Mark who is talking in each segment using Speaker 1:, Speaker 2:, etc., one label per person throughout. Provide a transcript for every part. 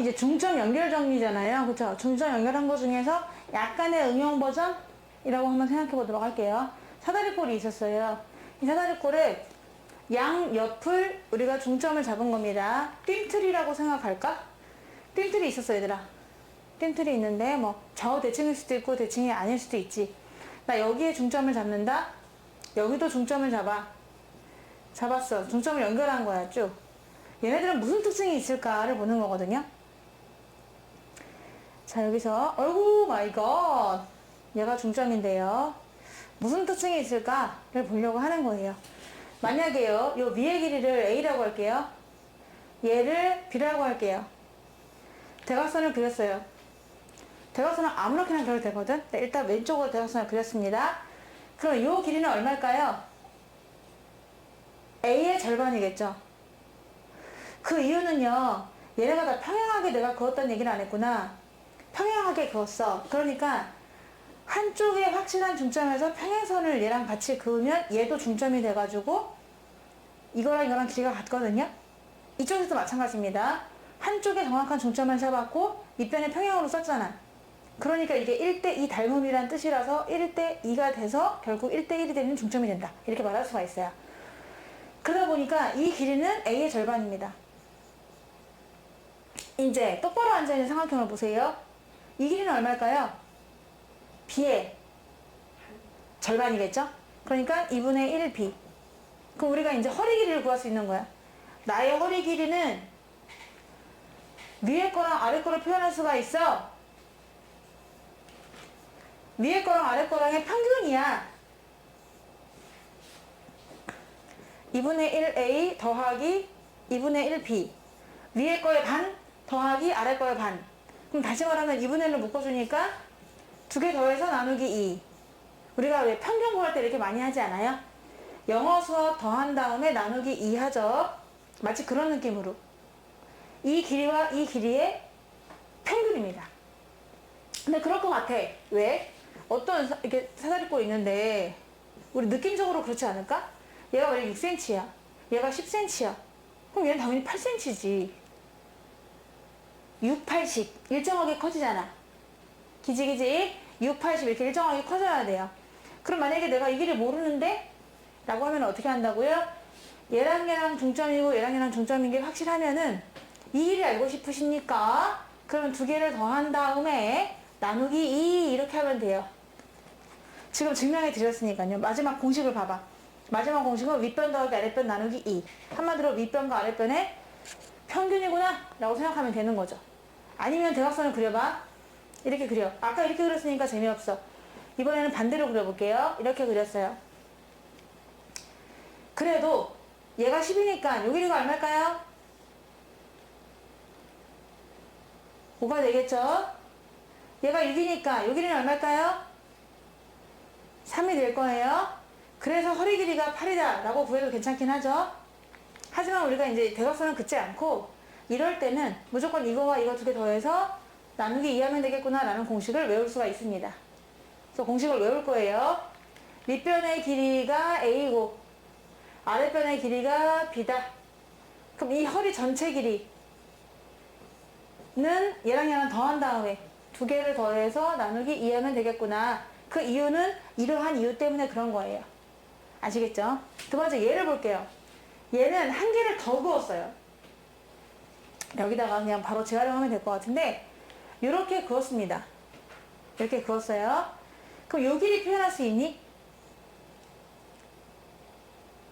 Speaker 1: 이제 중점 연결 정리잖아요. 그쵸? 중점 연결한 것 중에서 약간의 응용 버전이라고 한번 생각해 보도록 할게요. 사다리꼴이 있었어요. 이 사다리꼴에 양 옆을 우리가 중점을 잡은 겁니다. 띵틀이라고 생각할까? 띵틀이 있었어, 얘들아. 띵틀이 있는데, 뭐, 좌우 대칭일 수도 있고, 대칭이 아닐 수도 있지. 나 여기에 중점을 잡는다? 여기도 중점을 잡아. 잡았어. 중점을 연결한 거야, 쭉. 얘네들은 무슨 특징이 있을까를 보는 거거든요. 자, 여기서, 어이구, 마이 갓. 얘가 중점인데요. 무슨 특징이 있을까를 보려고 하는 거예요. 만약에요, 요 위의 길이를 A라고 할게요. 얘를 B라고 할게요. 대각선을 그렸어요. 대각선은 아무렇게나 그려도 되거든. 네, 일단 왼쪽으로 대각선을 그렸습니다. 그럼 요 길이는 얼마일까요? A의 절반이겠죠. 그 이유는요, 얘네가 다 평행하게 내가 그었다는 얘기를 안 했구나. 평행하게 그었어. 그러니까, 한쪽에 확실한 중점에서 평행선을 얘랑 같이 그으면 얘도 중점이 돼가지고, 이거랑 이거랑 길이가 같거든요. 이쪽에서도 마찬가지입니다. 한쪽에 정확한 중점을 잡았고, 밑변에 평행으로 썼잖아. 그러니까 이게 1대2 닮음이란 뜻이라서 1대2가 돼서 결국 1대1이 되는 중점이 된다. 이렇게 말할 수가 있어요. 그러다 보니까 이 길이는 A의 절반입니다. 이제 똑바로 앉아있는 삼각형을 보세요. 이 길이는 얼마일까요? B의 절반이겠죠? 그러니까 2분의 1B. 그럼 우리가 이제 허리 길이를 구할 수 있는 거야. 나의 허리 길이는 위에 거랑 아래 거를 표현할 수가 있어. 위에 거랑 아래 거랑의 평균이야. 2분의 1a 더하기 2분의 1b. 위에 거의 반 더하기 아래 거의 반. 그럼 다시 말하면 2분의 1로 묶어주니까 두 개 더해서 나누기 2. 우리가 왜 평균 구할 때 이렇게 많이 하지 않아요? 영어 수업 더한 다음에 나누기 2 하죠. 마치 그런 느낌으로. 이 길이와 이 길이의 평균입니다. 근데 그럴 것 같아. 왜? 어떤 사, 이렇게 사다리꼴 있는데 우리 느낌적으로 그렇지 않을까? 얘가 원래 6cm야. 얘가 10cm야. 그럼 얘는 당연히 8cm지. 6, 80 일정하게 커지잖아. 기지 기지 6, 80 이렇게 일정하게 커져야 돼요. 그럼 만약에 내가 이 길이 모르는데 라고 하면 어떻게 한다고요? 얘랑 얘랑 중점이고 얘랑 얘랑 중점인 게 확실하면은 이 길이 알고 싶으십니까? 그러면 두 개를 더한 다음에 나누기 2 이렇게 하면 돼요. 지금 증명해 드렸으니까요. 마지막 공식을 봐봐. 마지막 공식은 윗변 더하기 아랫변 나누기 2. 한마디로 윗변과 아랫변의 평균이구나 라고 생각하면 되는 거죠. 아니면 대각선을 그려봐. 이렇게 그려. 아까 이렇게 그렸으니까 재미없어. 이번에는 반대로 그려볼게요. 이렇게 그렸어요. 그래도 얘가 10이니까 요 길이가 얼마일까요? 5가 되겠죠? 얘가 6이니까 요 길이는 얼마일까요? 3이 될 거예요. 그래서 허리 길이가 8이다 라고 구해도 괜찮긴 하죠. 하지만 우리가 이제 대각선을 긋지 않고 이럴 때는 무조건 이거와 이거 두 개 더해서 나누기 2 하면 되겠구나 라는 공식을 외울 수가 있습니다. 그래서 공식을 외울 거예요. 밑변의 길이가 A고 아랫변의 길이가 B다. 그럼 이 허리 전체 길이는 얘랑 얘랑 더한 다음에 두 개를 더해서 나누기 2 하면 되겠구나. 그 이유는 이러한 이유 때문에 그런 거예요. 아시겠죠? 두 번째 얘를 볼게요. 얘는 한 개를 더 그었어요. 여기다가 그냥 바로 재활용하면 될 것 같은데 이렇게 그었습니다. 이렇게 그었어요. 그럼 요 길이 표현할 수 있니?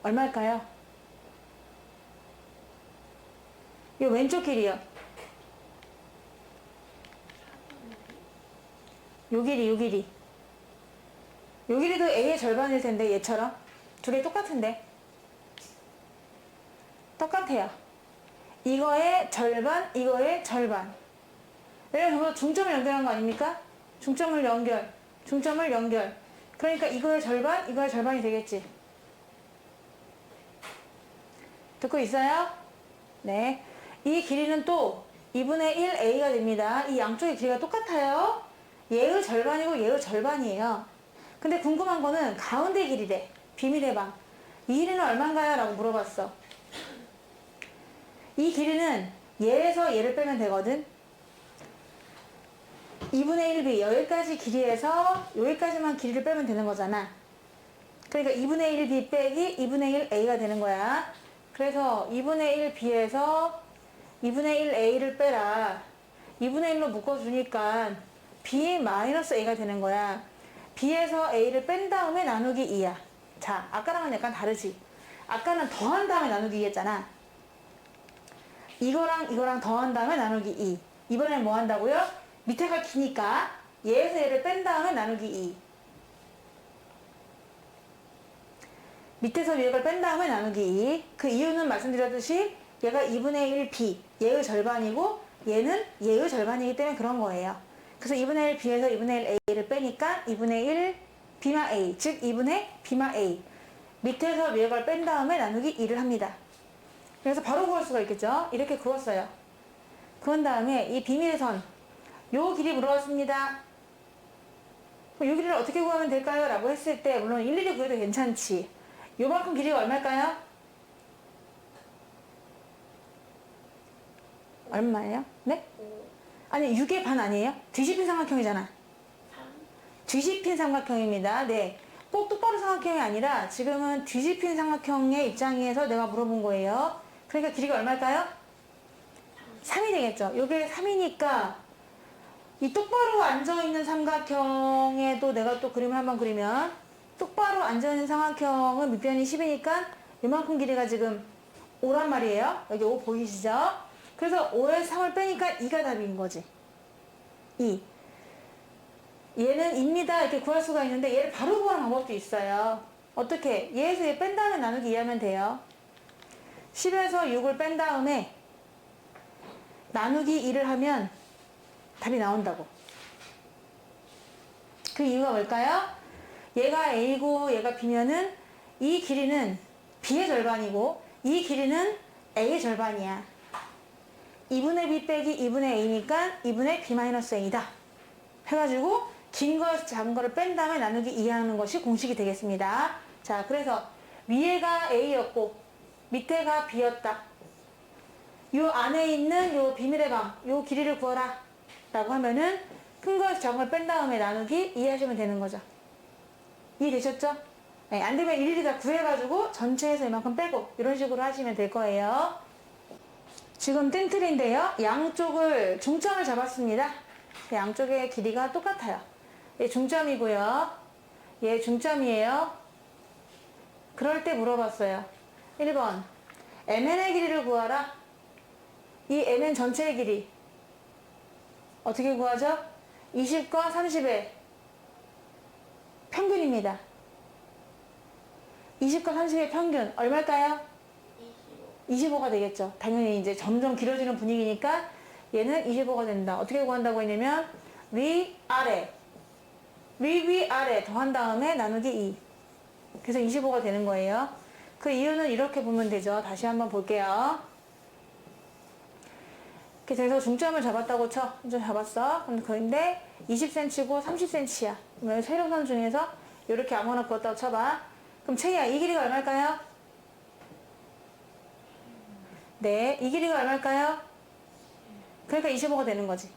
Speaker 1: 얼마일까요? 이 왼쪽 길이요. 요 길이, 요 길이. 요 길이도 A의 절반일 텐데, 얘처럼. 두개 똑같은데. 똑같아요. 이거의 절반, 이거의 절반. 내가 전부 중점을 연결한 거 아닙니까? 중점을 연결, 중점을 연결. 그러니까 이거의 절반, 이거의 절반이 되겠지. 듣고 있어요? 네. 이 길이는 또 2분의 1a가 됩니다. 이 양쪽의 길이가 똑같아요. 얘의 절반이고 얘의 절반이에요. 근데 궁금한 거는 가운데 길이래. 비밀의 방. 이 길이는 얼마인가요? 라고 물어봤어. 이 길이는 얘에서 얘를 빼면 되거든. 2분의 1b 여기까지 길이에서 여기까지만 길이를 빼면 되는 거잖아. 그러니까 2분의 1b 빼기 2분의 1a가 되는 거야. 그래서 2분의 1b에서 2분의 1a를 빼라. 2분의 1로 묶어주니까 b 마이너스 a가 되는 거야. b에서 a를 뺀 다음에 나누기 2야. 자, 아까랑은 약간 다르지. 아까는 더한 다음에 나누기 2 했잖아. 이거랑 이거랑 더한 다음에 나누기 2. 이번엔 뭐 한다고요? 밑에가 기니까 얘에서 얘를 뺀 다음에 나누기 2. 밑에서 위에 걸뺀 다음에 나누기 2. 그 이유는 말씀드렸듯이 얘가 2분의 1 b, 얘의 절반이고 얘는 얘의 절반이기 때문에 그런 거예요. 그래서 2분의 1 b에서 2분의 1 a를 빼니까 2분의 1 b마 a, 즉 2분의 b마 a. 밑에서 걸뺀 다음에 나누기 2를 합니다. 그래서 바로 구할 수가 있겠죠? 이렇게 그었어요. 그런 다음에 이 비밀의 선, 요 길이 물어봤습니다. 그럼 요 길이를 어떻게 구하면 될까요? 라고 했을 때 물론 일일이 구해도 괜찮지. 요만큼 길이가 얼마일까요? 얼마예요? 네?
Speaker 2: 5,
Speaker 1: 아니 6의 반 아니에요? 뒤집힌 삼각형이잖아.
Speaker 2: 3,
Speaker 1: 뒤집힌 삼각형입니다. 네. 꼭 똑바로 삼각형이 아니라 지금은 뒤집힌 삼각형의 입장에서 내가 물어본 거예요. 그러니까 길이가 얼마일까요? 3이 되겠죠. 이게 3이니까 이 똑바로 앉아있는 삼각형에도 내가 또 그림을 한번 그리면 똑바로 앉아있는 삼각형은 밑변이 10이니까 이만큼 길이가 지금 5란 말이에요. 여기 5 보이시죠? 그래서 5에 3을 빼니까 2가 답인 거지. 2. 얘는 입니다 이렇게 구할 수가 있는데 얘를 바로 구하는 방법도 있어요. 어떻게? 얘에서 얘 뺀 다음에 나누기 2하면 돼요. 10에서 6을 뺀 다음에 나누기 2를 하면 답이 나온다고. 그 이유가 뭘까요? 얘가 A고 얘가 B면은 이 길이는 B의 절반이고 이 길이는 A의 절반이야. 2분의 B 빼기 2분의 A니까 2분의 B-A다. 해가지고 긴 거, 작은 거를 뺀 다음에 나누기 2 하는 것이 공식이 되겠습니다. 자, 그래서 위에가 A였고 밑에가 B였다. 요 안에 있는 요 비밀의 방, 요 길이를 구하라. 라고 하면은 큰 거, 작은 걸 뺀 다음에 나누기 2 하시면 되는 거죠. 이해되셨죠? 네, 안 되면 일일이 다 구해가지고 전체에서 이만큼 빼고 이런 식으로 하시면 될 거예요. 지금 땡틀인데요. 양쪽을 중점을 잡았습니다. 그 양쪽의 길이가 똑같아요. 얘 중점이고요. 얘 중점이에요. 그럴 때 물어봤어요. 1번. MN의 길이를 구하라. 이 MN 전체의 길이. 어떻게 구하죠? 20과 30의 평균입니다. 20과 30의 평균 얼마일까요?
Speaker 2: 25,
Speaker 1: 25가 되겠죠. 당연히 이제 점점 길어지는 분위기니까 얘는 25가 된다. 어떻게 구한다고 했냐면 위, 아래. 위, 위, 아래 더한 다음에 나누기 2. 그래서 25가 되는 거예요. 그 이유는 이렇게 보면 되죠. 다시 한번 볼게요. 이렇게 돼서 중점을 잡았다고 쳐. 중점 잡았어. 그런데 20cm고 30cm야. 그러면 세로선 중에서 이렇게 아무거나 그었다고 쳐봐. 그럼 채희야, 이 길이가 얼마일까요? 네, 이 길이가 얼마일까요? 그러니까 25가 되는 거지.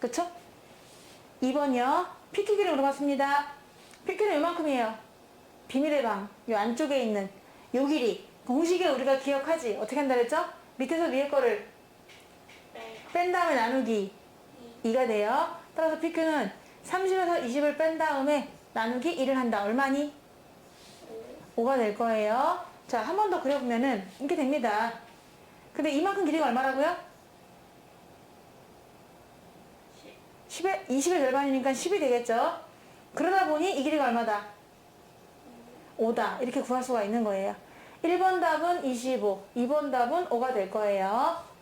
Speaker 1: 그쵸? 2번이요. PQ 길이 물어봤습니다. PQ는 이만큼이에요. 비밀의 방, 요 안쪽에 있는 요 길이. 공식에 우리가 기억하지. 어떻게 한다 그랬죠? 밑에서 위에 거를
Speaker 2: 네,
Speaker 1: 뺀 다음에 나누기 2가 돼요. 따라서 PQ는 30에서 20을 뺀 다음에 나누기 1을 한다. 얼마니? 5가 될 거예요. 자, 한 번 더 그려보면은 이렇게 됩니다. 근데 이만큼 길이가 얼마라고요?
Speaker 2: 10,
Speaker 1: 10의, 20의 절반이니까 10이 되겠죠? 그러다 보니 이 길이가 얼마다? 5다. 이렇게 구할 수가 있는 거예요. 1번 답은 25, 2번 답은 5가 될 거예요.